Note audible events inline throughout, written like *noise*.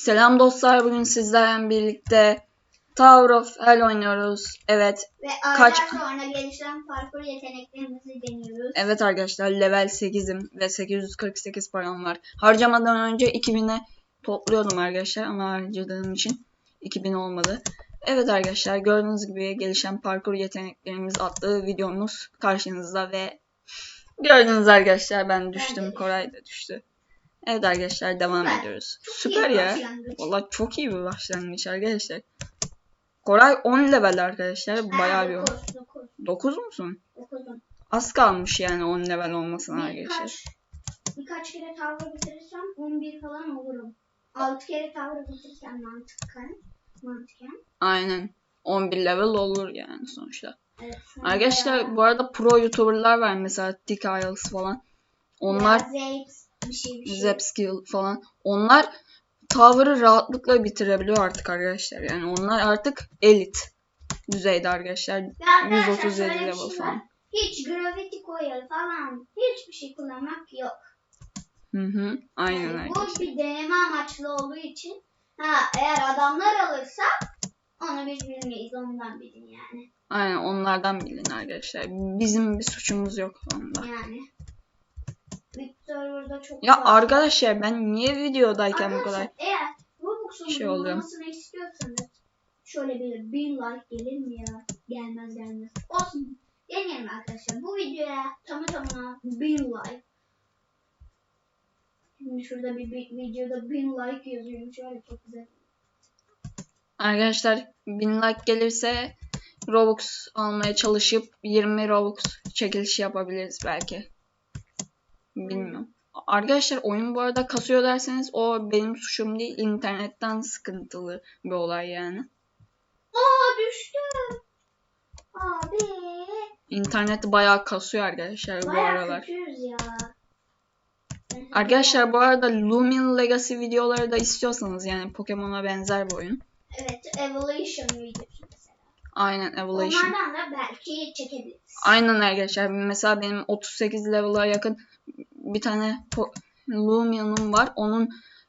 Selam dostlar bugün sizlerle birlikte Tower of Hell oynuyoruz. Evet. Ve Kaç- sonra gelişen parkur yeteneklerimizi deniyoruz. Evet arkadaşlar level 8'im ve 848 param var. Harcamadan önce 2000'e topluyordum arkadaşlar ama harcadığım için 2000 olmadı. Evet arkadaşlar gördüğünüz gibi gelişen parkur yeteneklerimiz adlı videomuz karşınızda ve gördüğünüz arkadaşlar ben düştüm düştüm. Koray da düştü. Evet arkadaşlar devam Süper. ediyoruz. Süper iyi ya. Valla çok iyi bir başlangıç arkadaşlar. Koray 10 level arkadaşlar. Bayağı bir. dokuz, dokuz, 9 musun? dokuzum. Az kalmış yani 10 level olmasına arkadaşlar. Birkaç, birkaç kere tower bitirirsem 11 falan olurum. 6 kere tower bitirirsem mantıken. Mantıken. Aynen. 11 level olur yani sonuçta. Evet, Arkadaşlar bu arada pro youtuberlar var mesela Dick Isles falan. Onlar Zaps, bir şey bir şey. Falan. Onlar Tower'ı rahatlıkla bitirebiliyor artık arkadaşlar. Yani onlar artık elit düzeyde arkadaşlar. Ve arkadaşlar 137 şöyle bir level şey falan. Hiç gravity coil falan hiçbir şey kullanmak yok. Hı hı. Aynen Yani bu arkadaşlar. bir deneme amaçlı olduğu için ha eğer adamlar alırsa onu biz bilmeyiz ondan bilin yani. Aynen onlardan bilin arkadaşlar. Bizim bir suçumuz yok onda. Yani. Serverda çok Ya fazla- arkadaşlar ben niye videodayken bu kadar Arkadaşlar eğer Robux'un şey oluyor. istiyorsanız şöyle bir bin like gelir mi ya? Gelmez gelmez. Olsun. Deneyelim arkadaşlar. Bu videoya tamı tamına bin like. Şimdi şurada bir, bir videoda bin like yazıyorum. Şöyle çok güzel. Arkadaşlar 1000 like gelirse Robux almaya çalışıp 20 Robux çekilişi yapabiliriz belki. Bilmiyorum. Arkadaşlar oyun bu arada kasıyor derseniz o benim suçum değil. internetten sıkıntılı bir olay yani. Aa düştü. Abi. İnterneti bayağı kasıyor arkadaşlar bu Bayağı aralar. kötüyüz ya. Arkadaşlar bu arada Lumin Legacy videoları da istiyorsanız yani Pokemon'a benzer bir oyun. Evet, Evolution videosu mesela. Aynen Evolution. Onlardan da belki çekebiliriz. Aynen arkadaşlar. Mesela benim 38 level'a yakın bir tane Lumia'nın var. Onun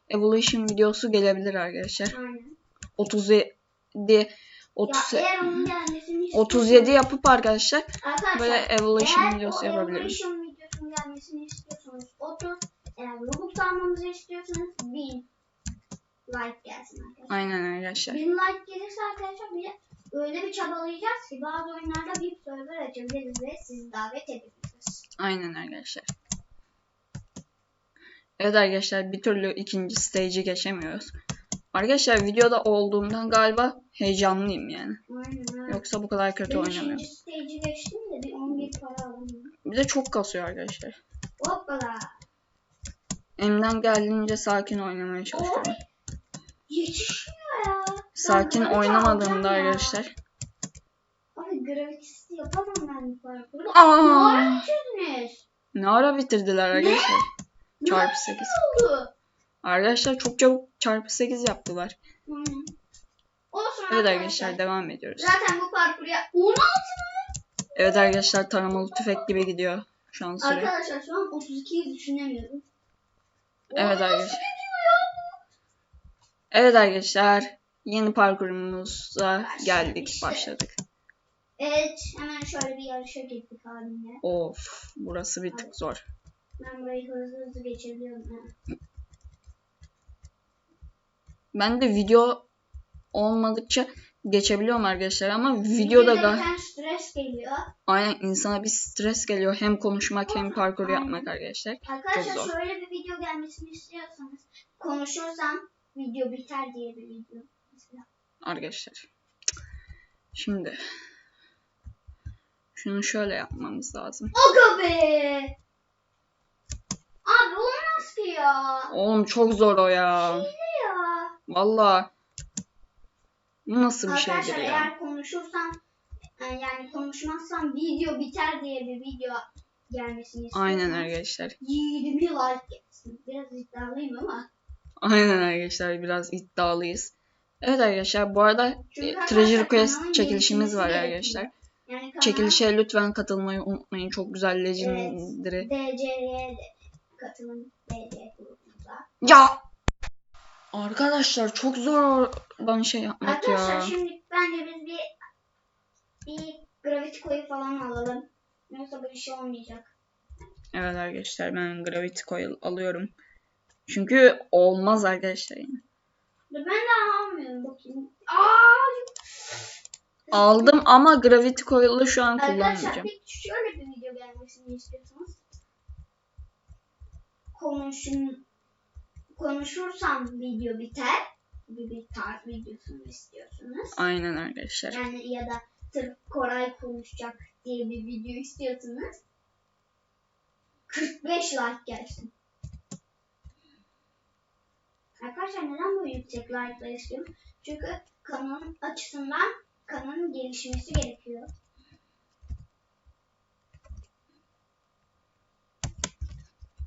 Evolution videosu gelebilir arkadaşlar. Aynen. 37 30 Ya eğer onun gelmesini 37 yapıp arkadaşlar Arkadaşlar böyle Evolution videosu o yapabilirim. Evolution videosunun gelmesini istiyorsanız 30 eğer Robux almamızı istiyorsanız 1000 like gelsin arkadaşlar. Aynen arkadaşlar. 1000 like gelirse arkadaşlar bir de öyle bir çabalayacağız ki bazı oyunlarda bir server açabiliriz ve sizi davet edebiliriz. Aynen arkadaşlar. Evet arkadaşlar bir türlü ikinci stage'i geçemiyoruz. Arkadaşlar videoda olduğumdan galiba heyecanlıyım yani. Aynen. Yoksa bu kadar kötü Ben oynamıyorum. stage'i geçtim de bir 11 para aldım. Bir de çok kasıyor arkadaşlar. Hoppala. Elimden geldiğince sakin oynamaya çalışıyorum. Yetişmiyor ya. Sakin Ben oynamadığımda arkadaşlar. Abi gravitisi yapamam ben bu parkuru. Aa! Ne ara bitirdiniz? Ne ara bitirdiler arkadaşlar? Ne Çarpı ara 8. oldu? Arkadaşlar çok çabuk çarpı 8 yaptılar. Hı. Olsun Evet arkadaşlar devam ediyoruz. Zaten bu parkur ya 16 mı? Evet arkadaşlar taramalı tüfek gibi gidiyor şu an süre. Arkadaşlar şu an 32'yi düşünemiyorum. Evet arkadaşlar. Evet arkadaşlar yeni parkurumuza geldik işte. başladık. Evet hemen şöyle bir yarışa girdik abimle. Of burası bir tık zor. Ben burayı hızlı hızlı geçebiliyorum. Ha. Ben de video olmadıkça geçebiliyorum arkadaşlar ama videoda da stres geliyor. aynen insana bir stres geliyor hem konuşmak hem parkur yapmak arkadaşlar. Arkadaşlar Çok zor. şöyle bir video gelmesini istiyorsanız konuşursam video biter diye bir video. Mesela. Arkadaşlar. Şimdi şunu şöyle yapmamız lazım. Aga be! Abi olmaz ki ya. Oğlum çok zor o ya. Ne ya? Valla. Nasıl bir şeydir Arkadaşlar ya? eğer konuşursam yani konuşmazsam video biter diye bir video gelmesini istiyorum. Aynen arkadaşlar. 20 like gelsin. Biraz iddialıyım ama. Aynen arkadaşlar biraz iddialıyız. Evet arkadaşlar bu arada e, Treasure Quest çekilişimiz var arkadaşlar. Yani kanal Çekilişe lütfen katılmayı unutmayın. Çok güzel Legendary. DC'ye de katılın DC grubumuza. Ya! Arkadaşlar çok zor bana şey yapmak Arkadaşlar ya. şimdi bence biz bir bir gravity koyu falan alalım. Yoksa bir şey olmayacak. Evet arkadaşlar ben Gravity Coil alıyorum. Çünkü olmaz arkadaşlar yani. Ben de almıyorum bakayım. Aa! Aldım ama Gravity Coil'ı şu an Arkadaşlar kullanmayacağım. bir şöyle bir video gelmesini istiyorsanız konuşun konuşursam video biter bir tarz videosunu istiyorsunuz. Aynen arkadaşlar. Yani ya da sırf Koray konuşacak diye bir video istiyorsanız 45 like gelsin. Arkadaşlar neden bu yüksek like'lar istiyorum? Çünkü kanalın açısından kanalın gelişmesi gerekiyor.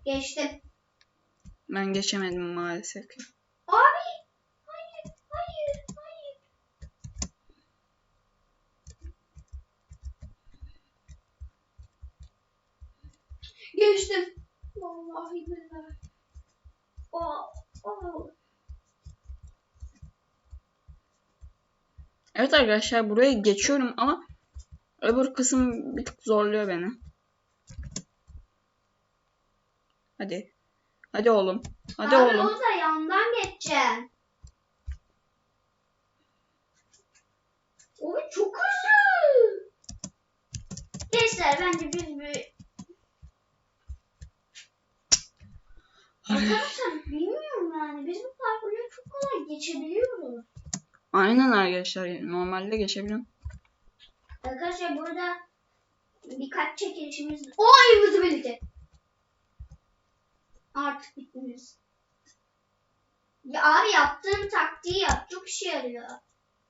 Geçtim. Ben geçemedim maalesef ki. Abi! Hayır, hayır, hayır. Geçtim. Vallahi billahi. Oh, oh. Evet arkadaşlar buraya geçiyorum ama öbür kısım bir tık zorluyor beni. Hadi. Hadi oğlum. Hadi Abi oğlum. da yandan geçeceğim. Oy çok hızlı. Gençler bence biz bir Arkadaşlar bilmiyorum yani biz bu parkurları çok kolay geçebiliyoruz. Aynen arkadaşlar. Normalde geçebiliyorum. Arkadaşlar burada birkaç çekilişimiz... O invisibility. Artık bittiniz. Ya abi yaptığın taktiği yap. Çok işe yarıyor.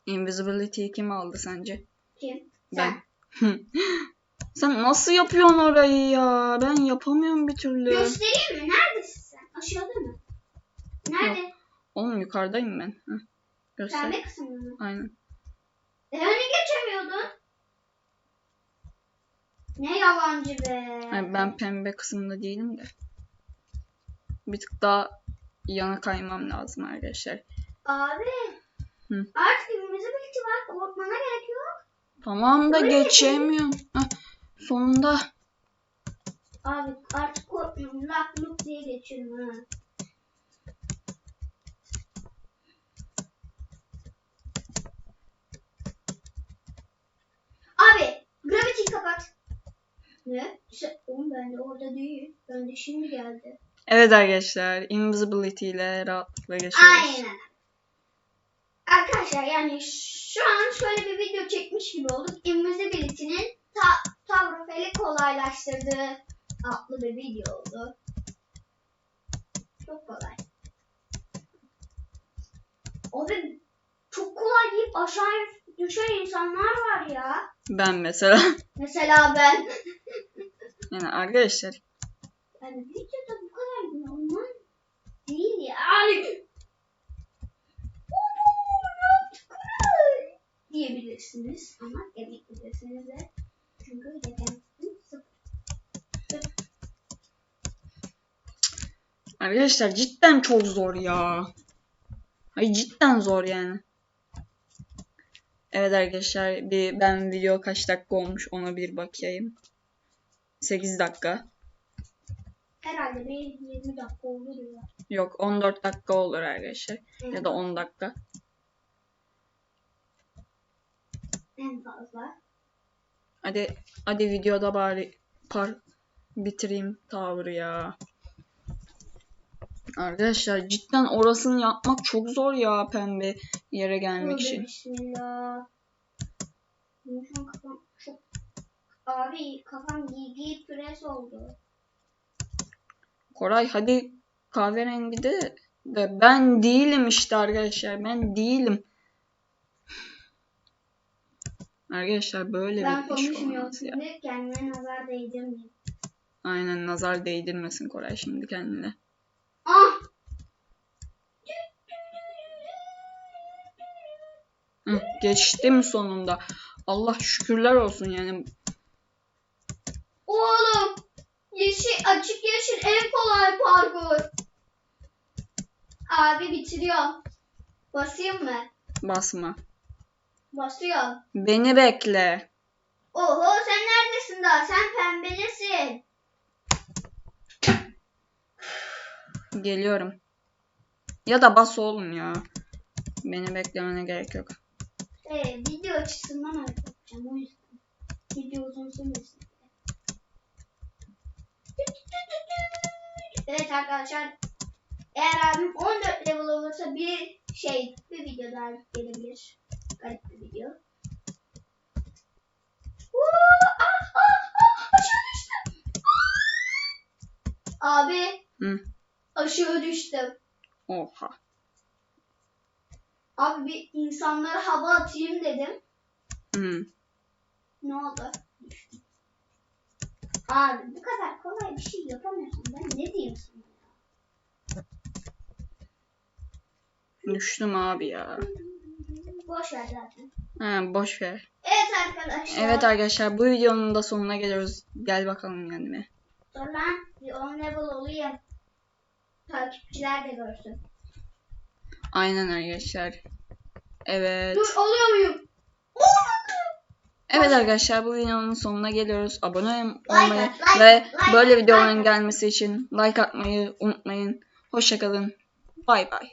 Invisibility'yi kim aldı sence? Kim? Ben. *laughs* Sen nasıl yapıyorsun orayı ya? Ben yapamıyorum bir türlü. Göstereyim mi? Neredesin sen? Aşağıda mı? Nerede? Oğlum yukarıdayım ben. Heh. Göster. Pembe kısmında mı? Aynen. E hani geçemiyordun? Ne yalancı be. Yani ben pembe kısmında değilim de. Bir tık daha yana kaymam lazım arkadaşlar. Abi. Hı. Artık invisibility var. Korkmana gerek yok. Tamam da Öyle geçemiyorum. Heh, sonunda. Abi artık korkmuyorum. Lak luk diye geçiyorum ha. Abi gravity kapat. Ne? Sen, oğlum bende orada değil. Bende şimdi geldi. Evet arkadaşlar. Invisibility ile rahatlıkla geçiyoruz. Aynen. Arkadaşlar yani şu an şöyle bir video çekmiş gibi olduk. Invisibility'nin ta tavrofeli kolaylaştırdığı adlı bir video oldu. Çok kolay. Abi çok kolay deyip aşağıya düşen insanlar var ya. Ben mesela. *laughs* Mesela ben. *laughs* Yani arkadaşlar. Yani videoda bu kadar normal değil ya. Yani diyebilirsiniz ama diyebilirsiniz de. Çünkü. Arkadaşlar cidden çok zor ya. Ay cidden zor yani. Evet arkadaşlar bir ben video kaç dakika olmuş ona bir bakayım. 8 dakika. Herhalde bir 20 dakika olur ya. Yok 14 dakika olur arkadaşlar. Ya da 10 dakika. en fazla. Hadi hadi videoda bari par bitireyim tavrı ya. Arkadaşlar cidden orasını yapmak çok zor ya pembe yere gelmek için. Bismillah. Kafam çok... Abi kafam gigi pres oldu. Koray hadi kahverengi de de ben değilim işte arkadaşlar ben değilim. Arkadaşlar böyle ben bir iş olmaz ya. şimdi kendime nazar değdirmeyeyim. Aynen nazar değdirmesin Koray şimdi kendine. Ah! Hı, geçtim sonunda. Allah şükürler olsun yani. Oğlum! Yeşil, açık yeşil en kolay parkur. Abi bitiriyorum. Basayım mı? Basma. Basıyorum. Beni bekle. Oho sen neredesin daha? Sen pembelesin. Geliyorum. Ya da bas oğlum ya. Beni beklemene gerek yok. Ee, video açısından yapacağım o yüzden. Video uzun sürmesin. Evet arkadaşlar. Eğer abim 14 level olursa bir şey bir video daha gelebilir. Garip bir video. Woo! Ah, ah, ah, aşağı düştüm. Abi Hı. aşağı düştüm. Oha. Abi bir insanlara hava atayım dedim. Hı. Ne oldu? Düştüm. Abi bu kadar kolay bir şey yapamıyorsun. Ben ne ya? Düştüm abi ya. Boş ver zaten. Ha, boş ver. Evet arkadaşlar. Evet arkadaşlar bu videonun da sonuna geliyoruz. Gel bakalım. Dur lan bir 10 level olayım. Takipçiler de görsün. Aynen arkadaşlar. Evet. Dur oluyor muyum? Evet arkadaşlar bu videonun sonuna geliyoruz. Abone Like olmayı at, like ve like böyle videoların like gelmesi için like atmayı unutmayın. Hoşçakalın. Bay bay.